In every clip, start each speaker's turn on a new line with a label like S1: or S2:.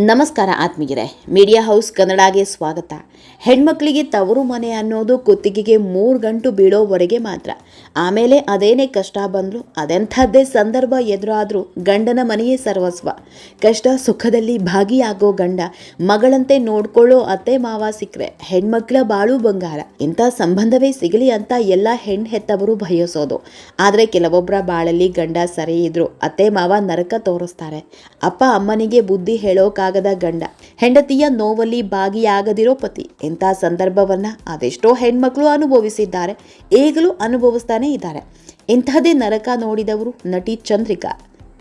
S1: ನಮಸ್ಕಾರ ಆತ್ಮೀಯರೇ, media house ಕನ್ನಡಗೆ ಸ್ವಾಗತ. ಹೆಣ್ಮಕ್ಳಿಗೆ ತವರು ಮನೆ ಅನ್ನೋದು ಕುತ್ತಿಗೆಗೆ ಮೂರು ಗಂಟು ಬೀಳೋವರೆಗೆ ಮಾತ್ರ. ಆಮೇಲೆ ಅದೇನೇ ಕಷ್ಟ ಬಂದರೂ ಅದೆಂಥದ್ದೇ ಸಂದರ್ಭ ಎದುರಾದರೂ ಗಂಡನ ಮನೆಯೇ ಸರ್ವಸ್ವ. ಕಷ್ಟ ಸುಖದಲ್ಲಿ ಭಾಗಿಯಾಗೋ ಗಂಡ ಮಗಳಂತೆ ನೋಡ್ಕೊಳ್ಳೋ ಅತ್ತೆ ಮಾವ ಸಿಕ್ಕರೆ ಹೆಣ್ಮಕ್ಳ ಬಾಳು ಬಂಗಾರ. ಇಂಥ ಸಂಬಂಧವೇ ಸಿಗಲಿ ಅಂತ ಎಲ್ಲ ಹೆಣ್ಣು ಹೆತ್ತವರು ಬಯಸೋದು. ಆದರೆ ಕೆಲವೊಬ್ಬರ ಬಾಳಲ್ಲಿ ಗಂಡ ಸರಿ ಇದ್ರು ಅತ್ತೆ ಮಾವ ನರಕ ತೋರಿಸ್ತಾರೆ. ಅಪ್ಪ ಅಮ್ಮನಿಗೆ ಬುದ್ಧಿ ಹೇಳೋಕಾಗದ ಗಂಡ. ಹೆಂಡತಿಯ ನೋವಲ್ಲಿ ಭಾಗಿಯಾಗದಿರೋ ಪತಿ. ಇಂಥ ಸಂದರ್ಭವನ್ನ ಅದೆಷ್ಟೋ ಹೆಣ್ಮಕ್ಳು ಅನುಭವಿಸಿದ್ದಾರೆ. ಈಗಲೂ ಅನುಭವಿಸ್ತಾನೆ ಇದ್ದಾರೆ. ಇಂಥದ್ದೇ ನರಕ ನೋಡಿದವರು ನಟಿ ಚಂದ್ರಿಕಾ.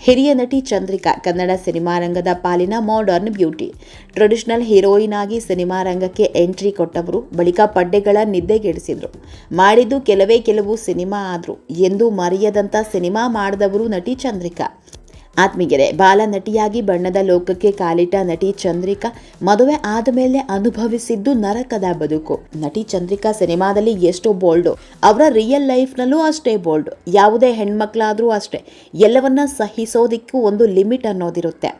S1: ಹಿರಿಯ ನಟಿ ಚಂದ್ರಿಕಾ, ಕನ್ನಡ ಸಿನಿಮಾ ರಂಗದ ಪಾಲಿನ ಮಾಡರ್ನ್ ಬ್ಯೂಟಿ ಟ್ರೆಡಿಷನಲ್ ಹೀರೋಯಿನ್ ಆಗಿ ಸಿನಿಮಾ ರಂಗಕ್ಕೆ ಎಂಟ್ರಿ ಕೊಟ್ಟವರು ಬಳಿಕ ಪಡ್ಡೆಗಳ ನಿದ್ದೆಗೆಡಿಸಿದ್ರು. ಮಾಡಿದ್ದು ಕೆಲವೇ ಕೆಲವು ಸಿನಿಮಾ ಆದ್ರು, ಎಂದು ಮರೆಯದಂಥ ಸಿನಿಮಾ ಮಾಡಿದವರು ನಟಿ ಚಂದ್ರಿಕಾ. ಆತ್ಮೀಗೆರೆ ಬಾಲ ನಟಿಯಾಗಿ ಬಣ್ಣದ ಲೋಕಕ್ಕೆ ಕಾಲಿಟ್ಟ ನಟಿ ಚಂದ್ರಿಕಾ ಮದುವೆ ಆದ ಮೇಲೆ ಅನುಭವಿಸಿದ್ದು ನರಕದ ಬದುಕು. ನಟಿ ಚಂದ್ರಿಕಾ ಸಿನಿಮಾದಲ್ಲಿ ಎಷ್ಟು ಬೋಲ್ಡು, ಅವರ ರಿಯಲ್ ಲೈಫ್ನಲ್ಲೂ ಅಷ್ಟೇ ಬೋಲ್ಡು, ಯಾವುದೇ ಹೆಣ್ಮಕ್ಳಾದರೂ ಅಷ್ಟೇ. ಎಲ್ಲವನ್ನ ಸಹಿಸೋದಿಕ್ಕೂ ಒಂದು ಲಿಮಿಟ್ ಅನ್ನೋದಿರುತ್ತೆ.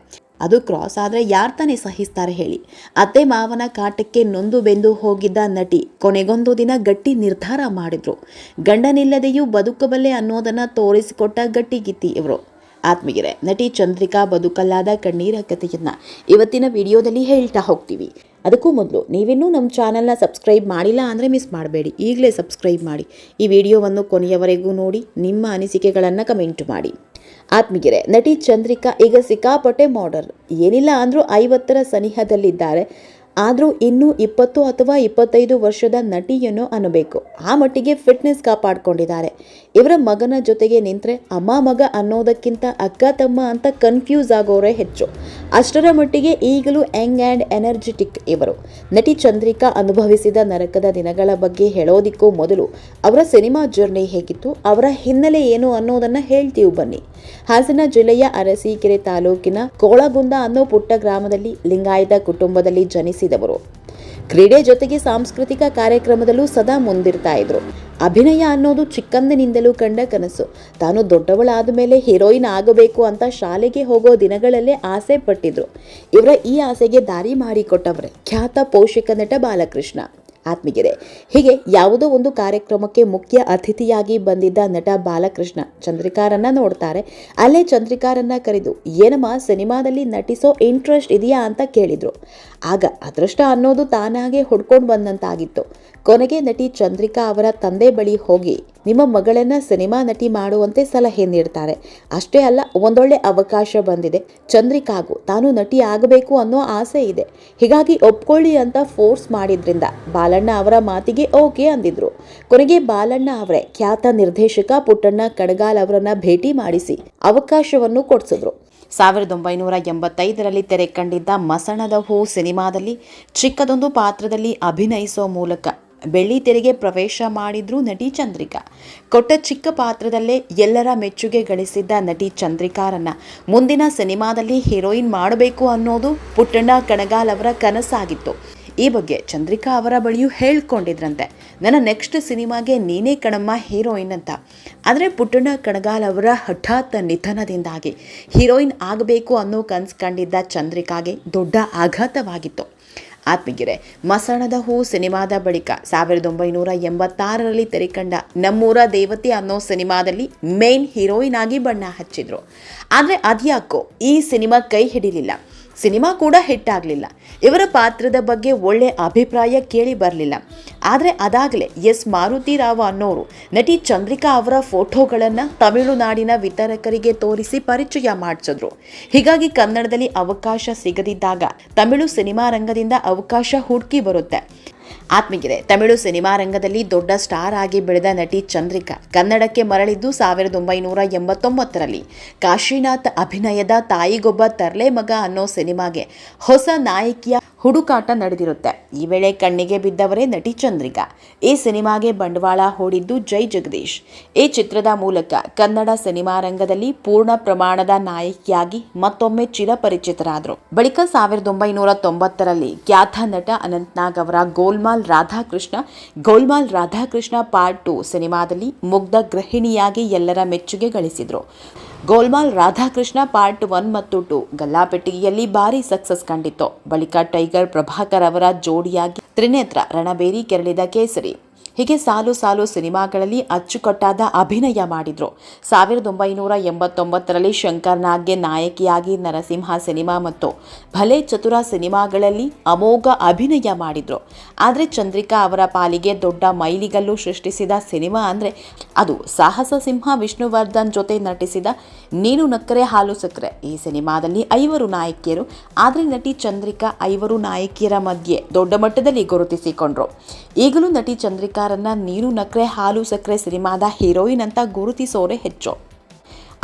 S1: ಅದು ಕ್ರಾಸ್ ಆದರೆ ಯಾರು ತಾನೇ ಸಹಿಸ್ತಾರೆ ಹೇಳಿ. ಅತ್ತೆ ಮಾವನ ಕಾಟಕ್ಕೆ ನೊಂದು ಬೆಂದು ಹೋಗಿದ್ದ ನಟಿ ಕೊನೆಗೊಂದು ದಿನ ಗಟ್ಟಿ ನಿರ್ಧಾರ ಮಾಡಿದ್ರು. ಗಂಡನಿಲ್ಲದೆಯೂ ಬದುಕಬಲ್ಲೆ ಅನ್ನೋದನ್ನು ತೋರಿಸಿಕೊಟ್ಟ ಗಟ್ಟಿಗಿತ್ತಿ ಇವರು. ಆತ್ಮೀಯರೇ, ನಟಿ ಚಂದ್ರಿಕಾ ಬದುಕಲ್ಲಾದ ಕಣ್ಣೀರ ಕಥೆಯನ್ನು ಇವತ್ತಿನ ವಿಡಿಯೋದಲ್ಲಿ ಹೇಳ್ತಾ ಹೋಗ್ತೀವಿ. ಅದಕ್ಕೂ ಮೊದಲು ನೀವಿನ್ನೂ ನಮ್ಮ ಚಾನಲ್ನ ಸಬ್ಸ್ಕ್ರೈಬ್ ಮಾಡಿಲ್ಲ ಅಂದರೆ ಮಿಸ್ ಮಾಡಬೇಡಿ. ಈಗಲೇ ಸಬ್ಸ್ಕ್ರೈಬ್ ಮಾಡಿ. ಈ ವಿಡಿಯೋವನ್ನು ಕೊನೆಯವರೆಗೂ ನೋಡಿ, ನಿಮ್ಮ ಅನಿಸಿಕೆಗಳನ್ನು ಕಮೆಂಟ್ ಮಾಡಿ. ಆತ್ಮೀಯರೇ, ನಟಿ ಚಂದ್ರಿಕಾ ಈಗ ಸಿಕ್ಕಾಪಟ್ಟೆ ಮಾಡರ್ ಏನಿಲ್ಲ ಅಂದರೂ ಐವತ್ತರ ಸನಿಹದಲ್ಲಿದ್ದಾರೆ. ಆದರೂ ಇನ್ನೂ ಇಪ್ಪತ್ತು ಅಥವಾ ಇಪ್ಪತ್ತೈದು ವರ್ಷದ ನಟಿಯನ್ನು ಅನ್ನಬೇಕು. ಆ ಮಟ್ಟಿಗೆ ಫಿಟ್ನೆಸ್ ಕಾಪಾಡ್ಕೊಂಡಿದ್ದಾರೆ. ಇವರ ಮಗನ ಜೊತೆಗೆ ನಿಂತರೆ ಅಮ್ಮ ಮಗ ಅನ್ನೋದಕ್ಕಿಂತ ಅಕ್ಕ, ತಮ್ಮ ಅಂತ ಕನ್ಫ್ಯೂಸ್ ಆಗೋರೇ ಹೆಚ್ಚು. ಅಷ್ಟರ ಮಟ್ಟಿಗೆ ಈಗಲೂ ಯಂಗ್ ಆ್ಯಂಡ್ ಎನರ್ಜೆಟಿಕ್ ಇವರು. ನಟಿ ಚಂದ್ರಿಕಾ ಅನುಭವಿಸಿದ ನರಕದ ದಿನಗಳ ಬಗ್ಗೆ ಹೇಳೋದಿಕ್ಕೂ ಮೊದಲು ಅವರ ಸಿನಿಮಾ ಜರ್ನಿ ಹೇಗಿತ್ತು, ಅವರ ಹಿನ್ನೆಲೆ ಏನು ಅನ್ನೋದನ್ನು ಹೇಳ್ತೀವಿ ಬನ್ನಿ. ಹಾಸನ ಜಿಲ್ಲೆಯ ಅರಸೀಕೆರೆ ತಾಲೂಕಿನ ಕೋಳಗುಂದ ಅನ್ನೋ ಪುಟ್ಟ ಗ್ರಾಮದಲ್ಲಿ ಲಿಂಗಾಯತ ಕುಟುಂಬದಲ್ಲಿ ಜನಿಸಿದವರು. ಕ್ರೀಡೆ ಜೊತೆಗೆ ಸಾಂಸ್ಕೃತಿಕ ಕಾರ್ಯಕ್ರಮದಲ್ಲೂ ಸದಾ ಮುಂದಿರ್ತಾ ಇದ್ರು. ಅಭಿನಯ ಅನ್ನೋದು ಚಿಕ್ಕಂದಿನಿಂದಲೂ ಕಂಡ ಕನಸು. ತಾನು ದೊಡ್ಡವಳಾದ ಮೇಲೆ ಹೀರೋಯಿನ್ ಆಗಬೇಕು ಅಂತ ಶಾಲೆಗೆ ಹೋಗೋ ದಿನಗಳಲ್ಲೇ ಆಸೆ ಪಟ್ಟಿದ್ರು. ಇವರ ಈ ಆಸೆಗೆ ದಾರಿ ಮಾಡಿಕೊಟ್ಟವ್ರೆ ಖ್ಯಾತ ಪೋಷಕ ನಟ ಬಾಲಕೃಷ್ಣ. ಆತ್ಮೀಗೆರೆ ಹೀಗೆ ಯಾವುದೋ ಒಂದು ಕಾರ್ಯಕ್ರಮಕ್ಕೆ ಮುಖ್ಯ ಅತಿಥಿಯಾಗಿ ಬಂದಿದ್ದ ನಟ ಬಾಲಕೃಷ್ಣ ಚಂದ್ರಿಕಾರನ್ನ ನೋಡ್ತಾರೆ. ಅಲ್ಲೇ ಚಂದ್ರಿಕಾರನ್ನ ಕರೆದು, ಏನಮ್ಮ, ಸಿನಿಮಾದಲ್ಲಿ ನಟಿಸೋ ಇಂಟ್ರೆಸ್ಟ್ ಇದೆಯಾ? ಅಂತ ಕೇಳಿದ್ರು. ಆಗ ಅದೃಷ್ಟ ಅನ್ನೋದು ತಾನಾಗೆ ಹೊಡ್ಕೊಂಡು ಬಂದಂತಾಗಿತ್ತು. ಕೊನೆಗೆ ನಟಿ ಚಂದ್ರಿಕಾ ಅವರ ತಂದೆ ಬಳಿ ಹೋಗಿ, ನಿಮ್ಮ ಮಗಳನ್ನ ಸಿನಿಮಾ ನಟಿ ಮಾಡುವಂತೆ ಸಲಹೆ ನೀಡ್ತಾರೆ. ಅಷ್ಟೇ ಅಲ್ಲ, ಒಂದೊಳ್ಳೆ ಅವಕಾಶ ಬಂದಿದೆ. ಚಂದ್ರಿಕಾಗೂ ತಾನು ನಟಿ ಆಗಬೇಕು ಅನ್ನೋ ಆಸೆ ಇದೆ. ಹೀಗಾಗಿ ಒಪ್ಕೊಳ್ಳಿ ಅಂತ ಫೋರ್ಸ್ ಮಾಡಿದ್ರಿಂದ ಬಾಲಣ್ಣ ಅವರ ಮಾತಿಗೆ ಓಕೆ ಅಂದಿದ್ರು. ಕೊನೆಗೆ ಬಾಲಣ್ಣ ಅವರೇ ಖ್ಯಾತ ನಿರ್ದೇಶಕ ಪುಟ್ಟಣ್ಣ ಕಡಗಾಲ್ ಅವರನ್ನ ಭೇಟಿ ಮಾಡಿಸಿ ಅವಕಾಶವನ್ನು ಕೊಡಿಸಿದ್ರು. ಸಾವಿರದ ಒಂಬೈನೂರ ಎಂಬತ್ತೈದರಲ್ಲಿ ತೆರೆ ಕಂಡಿದ್ದ ಮಸಣದ ಹೂ ಸಿನಿಮಾದಲ್ಲಿ ಚಿಕ್ಕದೊಂದು ಪಾತ್ರದಲ್ಲಿ ಅಭಿನಯಿಸೋ ಮೂಲಕ ಬೆಳ್ಳಿ ತೆರೆಗೆ ಪ್ರವೇಶ ಮಾಡಿದ್ರು ನಟಿ ಚಂದ್ರಿಕಾ. ಕೊಟ್ಟ ಚಿಕ್ಕ ಪಾತ್ರದಲ್ಲೇ ಎಲ್ಲರ ಮೆಚ್ಚುಗೆ ಗಳಿಸಿದ್ದ ನಟಿ ಚಂದ್ರಿಕಾರನ್ನ ಮುಂದಿನ ಸಿನಿಮಾದಲ್ಲಿ ಹೀರೋಯಿನ್ ಮಾಡಬೇಕು ಅನ್ನೋದು ಪುಟ್ಟಣ್ಣ ಕಣಗಾಲ್ ಅವರ ಕನಸಾಗಿತ್ತು. ಈ ಬಗ್ಗೆ ಚಂದ್ರಿಕಾ ಅವರ ಬಳಿಯೂ ಹೇಳ್ಕೊಂಡಿದ್ರಂತೆ. ನನ್ನ ನೆಕ್ಸ್ಟ್ ಸಿನಿಮಾಗೆ ನೀನೇ ಕಣಮ್ಮ ಹೀರೋಯಿನ್ ಅಂತ. ಆದರೆ ಪುಟ್ಟಣ್ಣ ಕಣಗಾಲ್ ಅವರ ಹಠಾತ್ ನಿಧನದಿಂದಾಗಿ ಹೀರೋಯಿನ್ ಆಗಬೇಕು ಅನ್ನೋ ಕನ್ಸು ಕಂಡಿದ್ದ ಚಂದ್ರಿಕಾಗೆ ದೊಡ್ಡ ಆಘಾತವಾಗಿತ್ತು. ಆತ್ಮಗಿರೆ, ಮಸಣದ ಹೂ ಸಿನಿಮಾದ ಬಳಿಕ ಸಾವಿರದ ಒಂಬೈನೂರ ಎಂಬತ್ತಾರರಲ್ಲಿ ತೆರೆಕಂಡ ನಮ್ಮೂರ ದೇವತೆ ಅನ್ನೋ ಸಿನಿಮಾದಲ್ಲಿ ಮೇನ್ ಹೀರೋಯಿನ್ ಆಗಿ ಬಣ್ಣ ಹಚ್ಚಿದ್ರು. ಆದರೆ ಅದ್ಯಾಕೋ ಈ ಸಿನಿಮಾ ಕೈ ಹಿಡಿಲಿಲ್ಲ. ಸಿನಿಮಾ ಕೂಡ ಹಿಟ್ ಆಗಲಿಲ್ಲ ಇವರ ಪಾತ್ರದ ಬಗ್ಗೆ ಒಳ್ಳೆ ಅಭಿಪ್ರಾಯ ಕೇಳಿ ಬರಲಿಲ್ಲ. ಆದರೆ ಅದಾಗಲೇ ಎಸ್. ಮಾರುತಿ ರಾವ್ ಅನ್ನೋರು ನಟಿ ಚಂದ್ರಿಕಾ ಅವರ ಫೋಟೋಗಳನ್ನು ತಮಿಳುನಾಡಿನ ವಿತರಕರಿಗೆ ತೋರಿಸಿ ಪರಿಚಯ ಮಾಡಿಸಿದ್ರು. ಹೀಗಾಗಿ ಕನ್ನಡದಲ್ಲಿ ಅವಕಾಶ ಸಿಗದಿದ್ದಾಗ ತಮಿಳು ಸಿನಿಮಾ ರಂಗದಿಂದ ಅವಕಾಶ ಹುಡುಕಿ ಬರುತ್ತೆ. ಆತ್ಮೀಯರೇ, ತಮಿಳು ಸಿನಿಮಾ ರಂಗದಲ್ಲಿ ದೊಡ್ಡ ಸ್ಟಾರ್ ಆಗಿ ಬೆಳೆದ ನಟಿ ಚಂದ್ರಿಕಾ ಕನ್ನಡಕ್ಕೆ ಮರಳಿದ್ದು ಸಾವಿರದ ಒಂಬೈನೂರ ಎಂಬತ್ತೊಂಬತ್ತರಲ್ಲಿ. ಕಾಶಿನಾಥ್ ಅಭಿನಯದ ತಾಯಿಗೊಬ್ಬ ತರ್ಲೆ ಮಗ ಅನ್ನೋ ಸಿನಿಮಾಗೆ ಹೊಸ ನಾಯಕಿಯ ಹುಡುಕಾಟ ನಡೆದಿರುತ್ತೆ. ಈ ವೇಳೆ ಕಣ್ಣಿಗೆ ಬಿದ್ದವರೇ ನಟಿ ಚಂದ್ರಿಕಾ. ಈ ಸಿನಿಮಾಗೆ ಬಂಡವಾಳ ಹೂಡಿದ್ದು ಜೈ ಜಗದೀಶ್. ಈ ಚಿತ್ರದ ಮೂಲಕ ಕನ್ನಡ ಸಿನಿಮಾ ರಂಗದಲ್ಲಿ ಪೂರ್ಣ ಪ್ರಮಾಣದ ನಾಯಕಿಯಾಗಿ ಮತ್ತೊಮ್ಮೆ ಚಿರಪರಿಚಿತರಾದರು. ಬಳಿಕ ಸಾವಿರದ ಒಂಬೈನೂರ ತೊಂಬತ್ತರಲ್ಲಿ ಖ್ಯಾತ ನಟ ಅನಂತ್ನಾಗ್ ಅವರ ಗೋಲ್ಮಾಲ್ ರಾಧಾಕೃಷ್ಣ ಗೋಲ್ಮಾಲ್ ರಾಧಾಕೃಷ್ಣ ಪಾರ್ಟ್ ಟು ಸಿನಿಮಾದಲ್ಲಿ ಮುಗ್ಧ ಗೃಹಿಣಿಯಾಗಿ ಎಲ್ಲರ ಮೆಚ್ಚುಗೆ ಗಳಿಸಿದ್ರು. ಗೋಲ್ಮಾಲ್ ರಾಧಾಕೃಷ್ಣ ಪಾರ್ಟ್ ಒನ್ ಮತ್ತು ಟು. ಗಲ್ಲಾಪೆಟ್ಟಿಗೆಯಲ್ಲಿ ಭಾರಿ ಸಕ್ಸಸ್ ಕಂಡಿತ್ತು. ಬಳಿಕ ಟೈಗರ್ ಪ್ರಭಾಕರ್ ಅವರ ಜೋಡಿಯಾಗಿ ತ್ರಿನೇತ್ರ ರಣಬೇರಿ ಕೆರಳಿದ ಕೇಸರಿ. ಹೀಗೆ ಸಾಲು ಸಾಲು ಸಿನಿಮಾಗಳಲ್ಲಿ ಅಚ್ಚುಕಟ್ಟಾದ ಅಭಿನಯ ಮಾಡಿದ್ರು. ಸಾವಿರದ ಒಂಬೈನೂರ ಎಂಬತ್ತೊಂಬತ್ತರಲ್ಲಿ ಶಂಕರ್ ನಾಗ್ಗೆ ನಾಯಕಿಯಾಗಿ ನರಸಿಂಹ ಸಿನಿಮಾ ಮತ್ತು ಭಲೆ ಚತುರ ಸಿನಿಮಾಗಳಲ್ಲಿ ಅಮೋಘ ಅಭಿನಯ ಮಾಡಿದ್ರು. ಆದರೆ ಚಂದ್ರಿಕಾ ಅವರ ಪಾಲಿಗೆ ದೊಡ್ಡ ಮೈಲಿಗಲ್ಲು ಸೃಷ್ಟಿಸಿದ ಸಿನಿಮಾ ಅಂದರೆ ಅದು ಸಾಹಸ ಸಿಂಹ ವಿಷ್ಣುವರ್ಧನ್ ಜೊತೆ ನಟಿಸಿದ ನೀನು ನಕ್ಕರೆ ಹಾಲು ಸಕ್ಕರೆ. ಈ ಸಿನಿಮಾದಲ್ಲಿ ಐವರು ನಾಯಕಿಯರು, ಆದರೆ ನಟಿ ಚಂದ್ರಿಕಾ ಐವರು ನಾಯಕಿಯರ ಮಧ್ಯೆ ದೊಡ್ಡ ಮಟ್ಟದಲ್ಲಿ ಗುರುತಿಸಿಕೊಂಡ್ರು. ಈಗಲೂ ನಟಿ ಚಂದ್ರಿಕಾರನ್ನ ನೀರು ನಕ್ರೆ, ಹಾಲು ಸಕ್ಕರೆ ಸಿನಿಮಾದ ಹೀರೋಯಿನ್ ಅಂತ ಗುರುತಿಸೋರೆ ಹೆಚ್ಚು.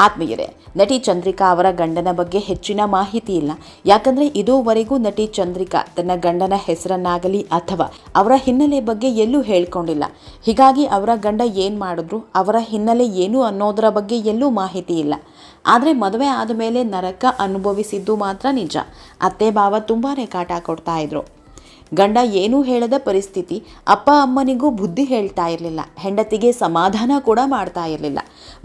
S1: ಆತ್ಮೀಯರೇ, ನಟಿ ಚಂದ್ರಿಕಾ ಅವರ ಗಂಡನ ಬಗ್ಗೆ ಹೆಚ್ಚಿನ ಮಾಹಿತಿ ಇಲ್ಲ. ಯಾಕಂದ್ರೆ ಇದುವರೆಗೂ ನಟಿ ಚಂದ್ರಿಕಾ ತನ್ನ ಗಂಡನ ಹೆಸರನ್ನಾಗಲಿ ಅಥವಾ ಅವರ ಹಿನ್ನೆಲೆ ಬಗ್ಗೆ ಎಲ್ಲೂ ಹೇಳ್ಕೊಂಡಿಲ್ಲ. ಹೀಗಾಗಿ ಅವರ ಗಂಡ ಏನು ಮಾಡಿದ್ರು, ಅವರ ಹಿನ್ನೆಲೆ ಏನು ಅನ್ನೋದರ ಬಗ್ಗೆ ಎಲ್ಲೂ ಮಾಹಿತಿ ಇಲ್ಲ. ಆದರೆ ಮದುವೆ ಆದ ಮೇಲೆ ನರಕ ಅನುಭವಿಸಿದ್ದು ಮಾತ್ರ ನಿಜ. ಅತ್ತೆ ಭಾವ ತುಂಬಾ ಕಾಟ ಕೊಡ್ತಾ ಇದ್ರು. ಗಂಡ ಏನೂ ಹೇಳದ ಪರಿಸ್ಥಿತಿ ಅಪ್ಪ ಅಮ್ಮನಿಗೂ ಬುದ್ಧಿ ಹೇಳ್ತಾ ಇರಲಿಲ್ಲ. ಹೆಂಡತಿಗೆ ಸಮಾಧಾನ ಕೂಡ ಮಾಡ್ತಾ ಇರಲಿಲ್ಲ.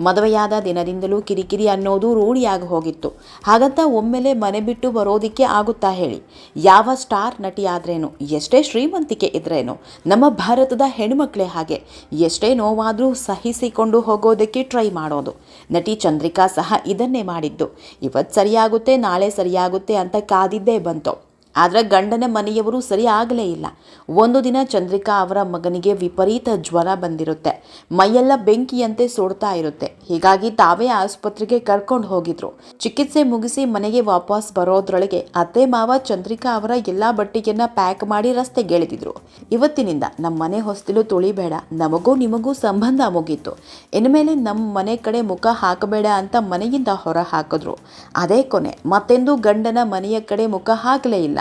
S1: ಮದುವೆಯಾದ ದಿನದಿಂದಲೂ ಕಿರಿಕಿರಿ ಅನ್ನೋದು ರೂಢಿಯಾಗಿ ಹೋಗಿತ್ತು. ಹಾಗಂತ ಒಮ್ಮೆಲೆ ಮನೆ ಬಿಟ್ಟು ಬರೋದಿಕ್ಕೆ ಆಗುತ್ತಾ ಹೇಳಿ. ಯಾವ ಸ್ಟಾರ್ ನಟಿ ಆದ್ರೇನು ಎಷ್ಟೇ ಶ್ರೀಮಂತಿಕೆ ಇದ್ರೇನು, ನಮ್ಮ ಭಾರತದ ಹೆಣ್ಮಕ್ಳೇ ಹಾಗೆ, ಎಷ್ಟೇ ನೋವಾದರೂ ಸಹಿಸಿಕೊಂಡು ಹೋಗೋದಕ್ಕೆ ಟ್ರೈ ಮಾಡೋದು. ನಟಿ ಚಂದ್ರಿಕಾ ಸಹ ಇದನ್ನೇ ಮಾಡಿದ್ದು. ಇವತ್ತು ಸರಿಯಾಗುತ್ತೆ, ನಾಳೆ ಸರಿಯಾಗುತ್ತೆ ಅಂತ ಕಾದಿದ್ದೇ ಬಂತು. ಆದರೆ ಗಂಡನ ಮನೆಯವರು ಸರಿ ಆಗಲೇ ಇಲ್ಲ. ಒಂದು ದಿನ ಚಂದ್ರಿಕಾ ಅವರ ಮಗನಿಗೆ ವಿಪರೀತ ಜ್ವರ ಬಂದಿರುತ್ತೆ. ಮೈಯೆಲ್ಲ ಬೆಂಕಿಯಂತೆ ಸುಡ್ತಾ ಇರುತ್ತೆ. ಹೀಗಾಗಿ ತಾವೇ ಆಸ್ಪತ್ರೆಗೆ ಕರ್ಕೊಂಡು ಹೋಗಿದ್ರು. ಚಿಕಿತ್ಸೆ ಮುಗಿಸಿ ಮನೆಗೆ ವಾಪಸ್ ಬರೋದ್ರೊಳಗೆ ಅತ್ತೆ ಮಾವ ಚಂದ್ರಿಕಾ ಅವರ ಎಲ್ಲ ಬಟ್ಟೆಯನ್ನ ಪ್ಯಾಕ್ ಮಾಡಿ ರಸ್ತೆಗೆ ಎಳೆದಿದ್ರು ಇವತ್ತಿನಿಂದ ನಮ್ಮ ಮನೆ ಹೊಸ್ತಿಲು ತುಳಿಬೇಡ. ನಮಗೂ ನಿಮಗೂ ಸಂಬಂಧ ಮುಗೀತು. ಇನ್ಮೇಲೆ ನಮ್ಮ ಮನೆ ಕಡೆ ಮುಖ ಹಾಕಬೇಡ ಅಂತ ಮನೆಯಿಂದ ಹೊರ ಹಾಕಿದ್ರು. ಅದೇ ಕೊನೆ. ಮತ್ತೆಂದು ಗಂಡನ ಮನೆಯ ಕಡೆ ಮುಖ ಹಾಕಲೇ ಇಲ್ಲ.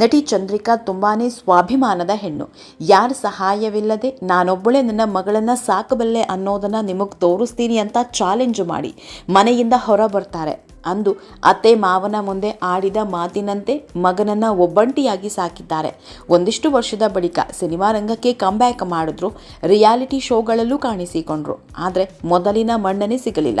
S1: ನಟಿ ಚಂದ್ರಿಕಾ ತುಂಬಾ ಸ್ವಾಭಿಮಾನದ ಹೆಣ್ಣು. ಯಾರ ಸಹಾಯವಿಲ್ಲದೆ ನಾನೊಬ್ಬಳೇ ನನ್ನ ಮಗಳನ್ನು ಸಾಕಬಲ್ಲೆ ಅನ್ನೋದನ್ನು ನಿಮಗೆ ತೋರಿಸ್ತೀನಿ ಅಂತ ಚಾಲೆಂಜ್ ಮಾಡಿ ಮನೆಯಿಂದ ಹೊರ ಬರ್ತಾರೆ ಅಂದು ಅತ್ತೆ ಮಾವನ ಮುಂದೆ ಆಡಿದ ಮಾತಿನಂತೆ ಮಗನನ್ನು ಒಬ್ಬಂಟಿಯಾಗಿ ಸಾಕಿದ್ದಾರೆ. ಒಂದಿಷ್ಟು ವರ್ಷದ ಬಳಿಕ ಸಿನಿಮಾ ರಂಗಕ್ಕೆ ಕಂಬ್ಯಾಕ್ ಮಾಡಿದ್ರು. ರಿಯಾಲಿಟಿ ಶೋಗಳಲ್ಲೂ ಕಾಣಿಸಿಕೊಂಡ್ರು. ಆದರೆ ಮೊದಲಿನ ಮಣ್ಣನೇ ಸಿಗಲಿಲ್ಲ.